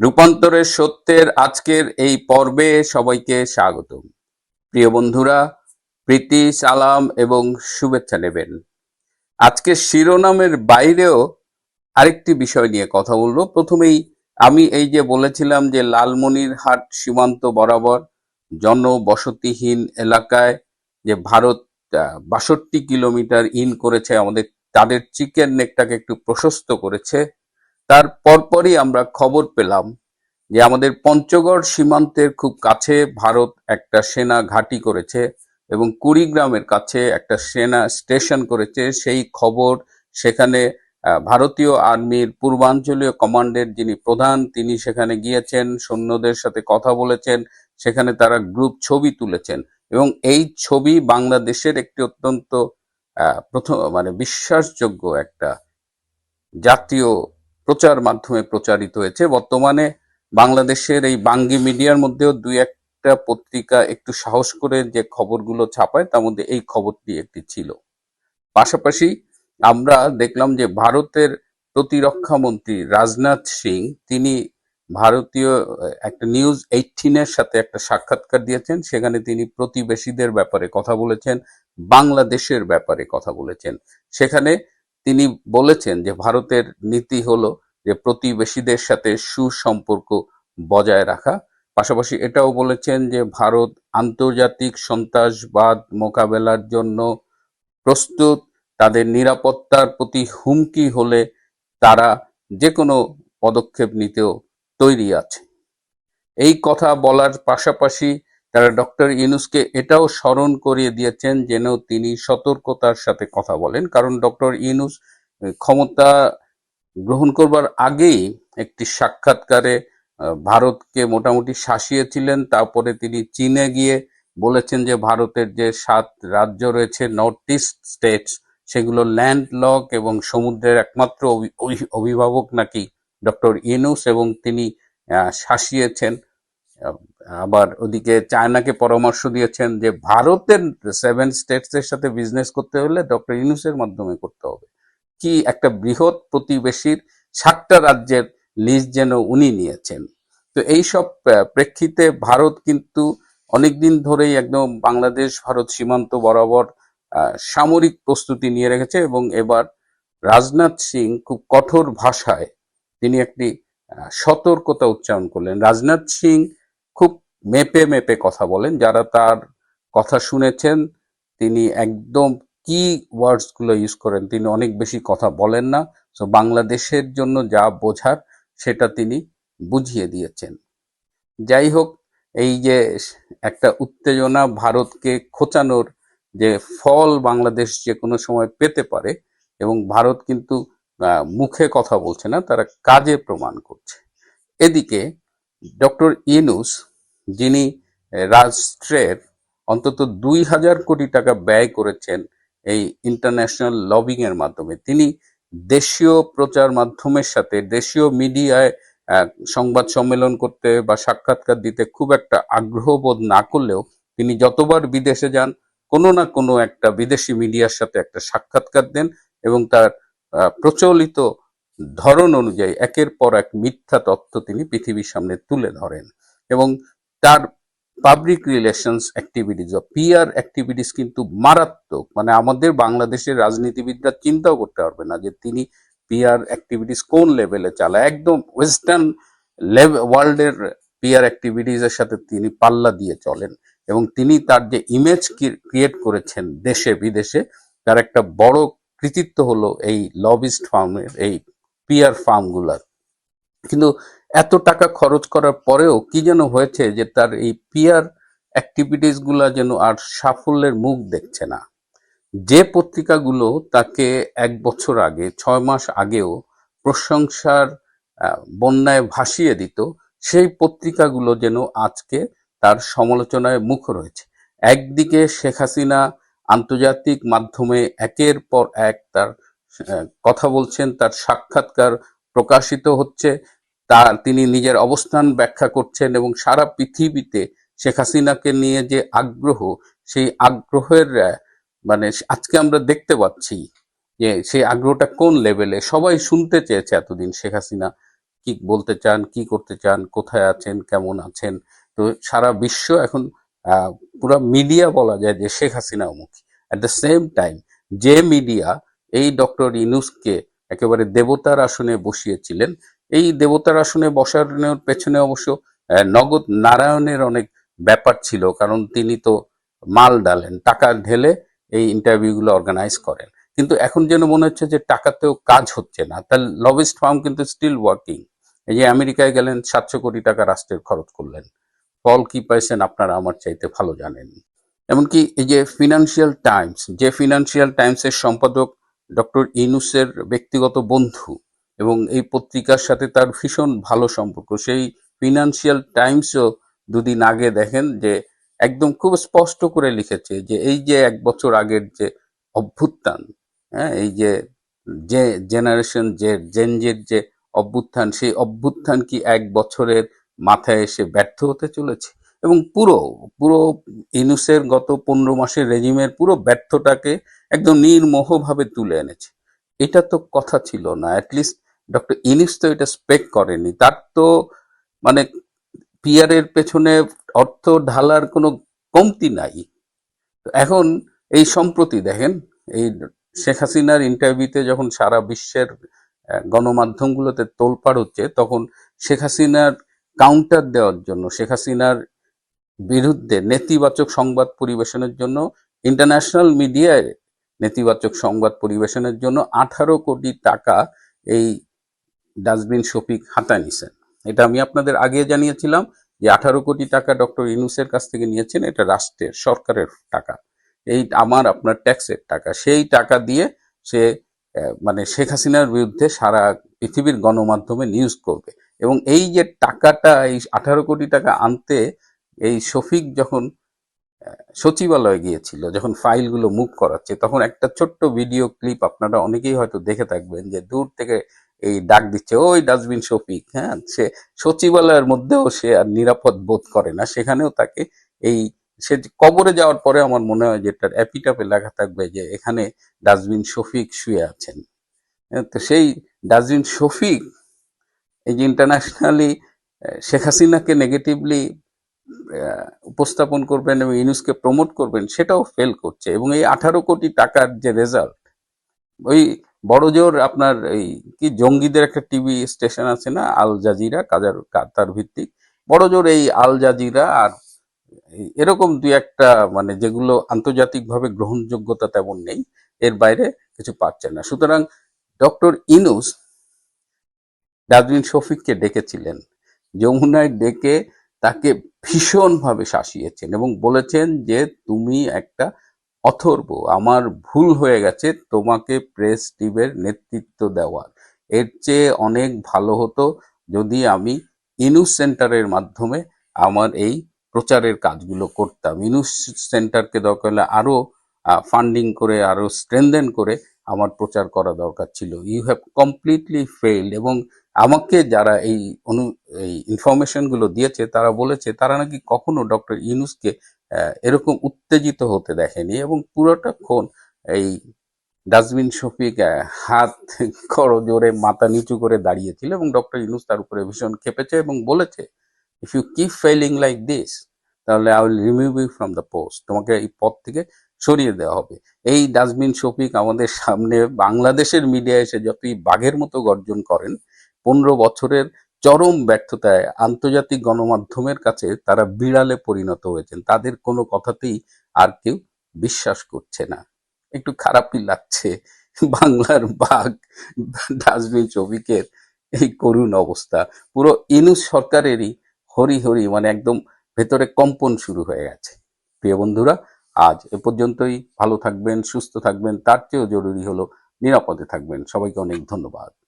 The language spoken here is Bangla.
রূপান্তরের সত্যের আজকের এই পর্বে সবাইকে স্বাগত প্রিয় বন্ধুরা, প্রীতি, সালাম এবং শুভেচ্ছা নেবেন। আজকে শিরোনামের বাইরেও আরেকটি বিষয় নিয়ে কথা বলব। প্রথমেই আমি এই যে বলেছিলাম যে লালমনিরহাট সীমান্ত বরাবর জনবসতিহীন এলাকায় যে ভারত বাষট্টি কিলোমিটার ইন করেছে, আমাদের, তাদের চিকেন নেকটাকে একটু প্রশস্ত করেছে তার পরপরই আমরা খবর পেলাম যে আমাদের পঞ্চগড় সীমান্তের খুব কাছে ভারত একটা সেনা ঘাঁটি করেছে এবং কুড়িগ্রামের কাছে একটা সেনা স্টেশন করেছে। সেই খবর সেখানে ভারতীয় আর্মির পূর্বাঞ্চলীয় কমান্ডের যিনি প্রধান, তিনি সেখানে গিয়েছেন, সৈন্যদের সাথে কথা বলেছেন, সেখানে তারা গ্রুপ ছবি তুলেছেন এবং এই ছবি বাংলাদেশের একটি অত্যন্ত প্রথম মানে বিশ্বাসযোগ্য একটা জাতীয় প্রচার মাধ্যমে প্রচারিত হয়েছে। বর্তমানে বাংলাদেশের এই বাঙ্গি মিডিয়ার মধ্যেও দুই একটা পত্রিকা একটু সাহস করে যে খবরগুলো ছাপায়, তার মধ্যে এই খবরটি একটি ছিল। পাশাপাশি আমরা দেখলাম যে ভারতের প্রতিরক্ষা মন্ত্রী রাজনাথ সিং, তিনি ভারতীয় একটা নিউজ এইটিনের সাথে একটা সাক্ষাৎকার দিয়েছেন। সেখানে তিনি প্রতিবেশীদের ব্যাপারে কথা বলেছেন, বাংলাদেশের ব্যাপারে কথা বলেছেন। সেখানে তিনি বলেছেন যে ভারতের নীতি হলো যে প্রতিবেশীদের সাথে সুসম্পর্ক বজায় রাখা। পাশাপাশি এটাও বলেছেন যে ভারত আন্তর্জাতিক সন্ত্রাসবাদ মোকাবেলার জন্য প্রস্তুত। তাদের নিরাপত্তার প্রতি হুমকি হলে তারা যে কোনো পদক্ষেপ নিতেও তৈরি আছে। এই কথা বলার পাশাপাশি তারা ডক্টর ইউনুসকে এটাও স্মরণ করিয়ে দিয়েছেন যেন তিনি সতর্কতার সাথে কথা বলেন। কারণ ডক্টর ইউনুস ক্ষমতা গ্রহণ করবার আগেই একটি সাক্ষাৎকারে ভারতকে মোটামুটি শাসিয়েছিলেন। তারপরে তিনি চীনে গিয়ে বলেছেন যে ভারতের যে সাত রাজ্য রয়েছে নর্থ ইস্ট স্টেটস সেগুলো ল্যান্ড লক এবং সমুদ্রের একমাত্র অভি- অভি- অভিভাবক নাকি ডক্টর ইউনুস এবং তিনি শাসিয়েছেন। আবার ওদিকে চায়নাকে পরামর্শ দিয়েছেন যে ভারতের সেভেন স্টেটস এর সাথে বিজনেস করতে হলে ডক্টর ইউনুসের মাধ্যমে করতে হবে। কি একটা বৃহৎ প্রতিবেশীর সাতটা রাজ্যের লিজ যেন উনি নিয়েছেন। তো এইসব আহ, প্রেক্ষিতে ভারত কিন্তু অনেকদিন ধরেই একদম বাংলাদেশ ভারত সীমান্ত বরাবর সামরিক প্রস্তুতি নিয়ে রেখেছে এবং এবার রাজনাথ সিং খুব কঠোর ভাষায় তিনি একটি সতর্কতা উচ্চারণ করলেন। রাজনাথ সিং খুব মেপে মেপে কথা বলেন, যারা তার কথা শুনেছেন, তিনি একদম কি ওয়ার্ডসগুলো ইউজ করেন, তিনি অনেক বেশি কথা বলেন না। তো বাংলাদেশের জন্য যা বোঝার, সেটা তিনি বুঝিয়ে দিয়েছেন। যাই হোক, এই যে একটা উত্তেজনা ভারতকে খোঁচানোর যে ফল বাংলাদেশ যে কোনো সময় পেতে পারে, এবং ভারত কিন্তু মুখে কথা বলছে না, তারা কাজে প্রমাণ করছে। এদিকে ডক্টর ইনুস যিনি রাষ্ট্রের অন্তত দুই হাজার কোটি টাকা ব্যয় করেছেন এই ইন্টারন্যাশনাল লবিং এর মাধ্যমে। তিনি দেশীয় প্রচার মাধ্যমের সাথে, দেশীয় মিডিয়ায় সংবাদ সম্মেলন করতে বা সাক্ষাৎকার দিতে খুব একটা আগ্রহ বোধ না করলেও তিনি যতবার বিদেশে যান, কোনো না কোনো একটা বিদেশি মিডিয়ার সাথে একটা সাক্ষাৎকার দেন এবং তার প্রচলিত ধরন অনুযায়ী একের পর এক মিথ্যা তথ্য তিনি পৃথিবীর সামনে তুলে ধরেন। এবং তার পাবলিক রিলেশনস অ্যাক্টিভিটিস বা পিআর অ্যাক্টিভিটিস কিন্তু মারাত্মক। মানে আমাদের বাংলাদেশের রাজনীতিবিদরা চিন্তাও করতে পারবে না যে তিনি পিআর অ্যাক্টিভিটিস কোন লেভেলে চালায়। একদম ওয়েস্টার্ন ওয়ার্ল্ডের পিআর অ্যাক্টিভিটিস এর সাথে তিনি পাল্লা দিয়ে চলেন এবং তিনি তার যে ইমেজ ক্রিয়েট করেছেন দেশে বিদেশে, তার একটা বড় কৃতিত্ব হলো এই লবিস্ট ফার্মের এই পিআর ফার্মগুলার কিন্তু এত টাকা খরচ করার পরেও কি যেন হয়েছে যে তার এই পিয়ার অ্যাক্টিভিটিসগুলা যেন আর সাফল্যের মুখ দেখছে না। যে পত্রিকাগুলো তাকে এক বছর আগে, ছয় মাস আগেও প্রশংসার বন্যায় ভাসিয়ে দিত, সেই পত্রিকাগুলো যেন আজকে তার সমালোচনায় মুখ রয়েছে। একদিকে শেখ হাসিনা আন্তর্জাতিক মাধ্যমে একের পর এক তার কথা বলছেন, তার সাক্ষাৎকার প্রকাশিত হচ্ছে তার তিনি নিজের অবস্থান ব্যাখ্যা করছেন এবং সারা পৃথিবীতে শেখ হাসিনাকে নিয়ে যে আগ্রহ, সেই আগ্রহের মানে আজকে আমরা দেখতে পাচ্ছি যে সেই আগ্রহটা কোন লেভেলে সবাই শুনতে চেয়েছে এতদিন শেখ হাসিনা কি বলতে চান, কি করতে চান, কোথায় আছেন, কেমন আছেন? তো সারা বিশ্ব এখন পুরো মিডিয়া বলা যায় যে শেখ হাসিনা মুখী। অ্যাট দ্য সেম টাইম যে মিডিয়া এই ডক্টর ইনুসকে একেবারে দেবতার আসনে বসিয়েছিলেন এই দেবতার আসনে বসানোর পেছনে অবশ্য নগদ নারায়ণের অনেক ব্যাপার ছিল, কারণ তিনি তো মাল ডালেন, টাকা ঢেলে এই ইন্টারভিউগুলো অর্গানাইজ করেন। কিন্তু এখন যেন মনে হচ্ছে যে টাকাতেও কাজ হচ্ছে না। তার লবিস্ট ফার্ম কিন্তু স্টিল ওয়ার্কিং এই যে আমেরিকায় গেলেন, সাতশো কোটি টাকা রাষ্ট্রের খরচ করলেন। ফল কি পাইছেন আপনারা আমার চাইতে ভালো জানেন। এমনকি এই যে ফিনান্সিয়াল টাইমস যে ফিনান্সিয়াল টাইমসের সম্পাদক ডক্টর ইনুসের ব্যক্তিগত বন্ধু এবং এই পত্রিকার সাথে তার ভীষণ ভালো সম্পর্ক। সেই ফিনান্সিয়াল টাইমসও দুদিন আগে দেখেন যে একদম খুব স্পষ্ট করে লিখেছে যে এই যে এক বছর আগের যে অভ্যুত্থান হ্যাঁ এই যে যে জেনারেশন যে জেনজের যে অভ্যুত্থান, সেই অভ্যুত্থান কি এক বছরের মাথায় এসে ব্যর্থ হতে চলেছে? এবং পুরো পুরো ইনুসের গত পনেরো মাসের রেজিমের পুরো ব্যর্থটাকে একদম নির্মোহভাবে তুলে এনেছে। এটা তো কথা ছিল না অ্যাটলিস্ট ডক্টর ইনুস তো এটা স্পেক করেনি। তার তো মানে পিয়ারের পেছনে অর্থ ঢালার কোনো কমতি নাই। এখন এই সম্প্রতি দেখেন, এই শেখ হাসিনার ইন্টারভিউতে যখন সারা বিশ্বের গণমাধ্যমগুলোতে তোলপাড় হচ্ছে, তখন শেখ হাসিনার কাউন্টার দেওয়ার জন্য, শেখ হাসিনার বিরুদ্ধে নেতিবাচক সংবাদ পরিবেশনের জন্য ইন্টারন্যাশনাল মিডিয়ায় নেতিবাচক সংবাদ পরিবেশনের জন্য আঠারো কোটি টাকা এই ডাস্টবিন শফিক হাতায় নিছেন। এটা আমি আপনাদের আগে জানিয়েছিলাম যে আঠারো কোটি টাকা ডক্টর ইনুসের কাছ থেকে নিয়েছেন, এটা রাষ্ট্রের, সরকারের টাকা। এই আমার, আপনার ট্যাক্সের টাকা। সেই টাকা দিয়ে সে মানে শেখ হাসিনার বিরুদ্ধে সারা পৃথিবীর গণমাধ্যমে নিউজ করবে। এবং এই যে টাকাটা, এই আঠারো কোটি টাকা আনতে এই শফিক যখন সচিবালয়ে গিয়েছিল, যখন ফাইলগুলো মুভ করাচ্ছে, তখন একটা ছোট্ট ভিডিও ক্লিপ আপনারা অনেকেই হয়তো দেখে থাকবেন যে দূর থেকে এই ডাক দিচ্ছে ওই ডাস্টবিন শফিক। হ্যাঁ সে সচিবালয়ের মধ্যেও সে আর নিরাপদ বোধ করে না। সেখানেও তাকে এই সে কবরে যাওয়ার পরে আমার মনে হয় যে তার অ্যাপিটাপে লেখা থাকবে যে এখানে ডাস্টবিন শফিক শুয়ে আছেন। হ্যাঁ, তো সেই ডাস্টবিন শফিক এই যে ইন্টারন্যাশনালি শেখ হাসিনাকে নেগেটিভলি উপস্থাপন করবেন এবং ইনুসকে প্রমোট করবেন সেটাও ফেল করছে। এবং এই আঠারো কোটি টাকার যে রেজাল্ট ওই বড়জোর আপনার এই কি জঙ্গিদের একটা টিভি স্টেশন আছে না? আল জাজিরা, কাজার কাতার ভিত্তিক। বড়জোর এই আল জাজিরা আর এরকম দুই একটা মানে যেগুলো আন্তর্জাতিকভাবে গ্রহণযোগ্যতা তেমন নেই। এর বাইরে কিছু পাচ্ছে না। সুতরাং ডক্টর ইনুস ডাস্টবিন শফিককে ডেকেছিলেন। যমুনায় ডেকে তাকে ভীষণভাবে শাসিয়েছেন এবং বলেছেন যে, তুমি একটা অথর্ব, আমার ভুল হয়ে গেছে, তোমাকে প্রেস টিমের নেতৃত্ব দেওয়ার এর চেয়ে অনেক ভালো হতো যদি আমি ইনুস সেন্টারের মাধ্যমে আমার এই প্রচারের কাজগুলো করতাম। ইনুস সেন্টারকে দরকার হলে আরও ফান্ডিং করে আরও স্ট্রেনদেন করে আমার প্রচার করা দরকার ছিল। ইউ হ্যাভ কমপ্লিটলি ফেইল্ড এবং আমাকে যারা এই অনু, এই ইনফরমেশনগুলো দিয়েছে, তারা বলেছে, তারা নাকি কখনো ডক্টর ইউনুসকে এরকম উত্তেজিত হতে দেখেনি এবং পুরোটা ক্ষণ এই ডাস্টবিন শফিক হাত করো জোরে মাথা নিচু করে দাঁড়িয়েছিল এবং ডক্টর ইউনুস তার উপরে ভীষণ খেপেছে এবং বলেছে if you keep failing like this তাহলে I will remove you from the post তোমাকে এই পদ থেকে সরিয়ে দেওয়া হবে। এই ডাস্টবিন শফিক আমাদের সামনে বাংলাদেশের মিডিয়া এসে যতই বাঘের মতো গর্জন করেন, পনেরো বছরের চরম ব্যর্থতায় আন্তর্জাতিক গণমাধ্যমের কাছে তারা বিড়ালে পরিণত হয়েছেন। তাদের কোনো কথাতেই আর কেউ বিশ্বাস করছে না। একটু খারাপই লাগছে বাংলার বাঘ ডাস্টবিন শফিকের এই করুণ অবস্থা। পুরো ইনুস সরকারেরই হরি হরি মানে একদম ভেতরে কম্পন শুরু হয়ে গেছে। প্রিয় বন্ধুরা, আজ এ পর্যন্তই। ভালো থাকবেন, সুস্থ থাকবেন, তার চেয়েও জরুরি হলো নিরাপদে থাকবেন। সবাইকে অনেক ধন্যবাদ।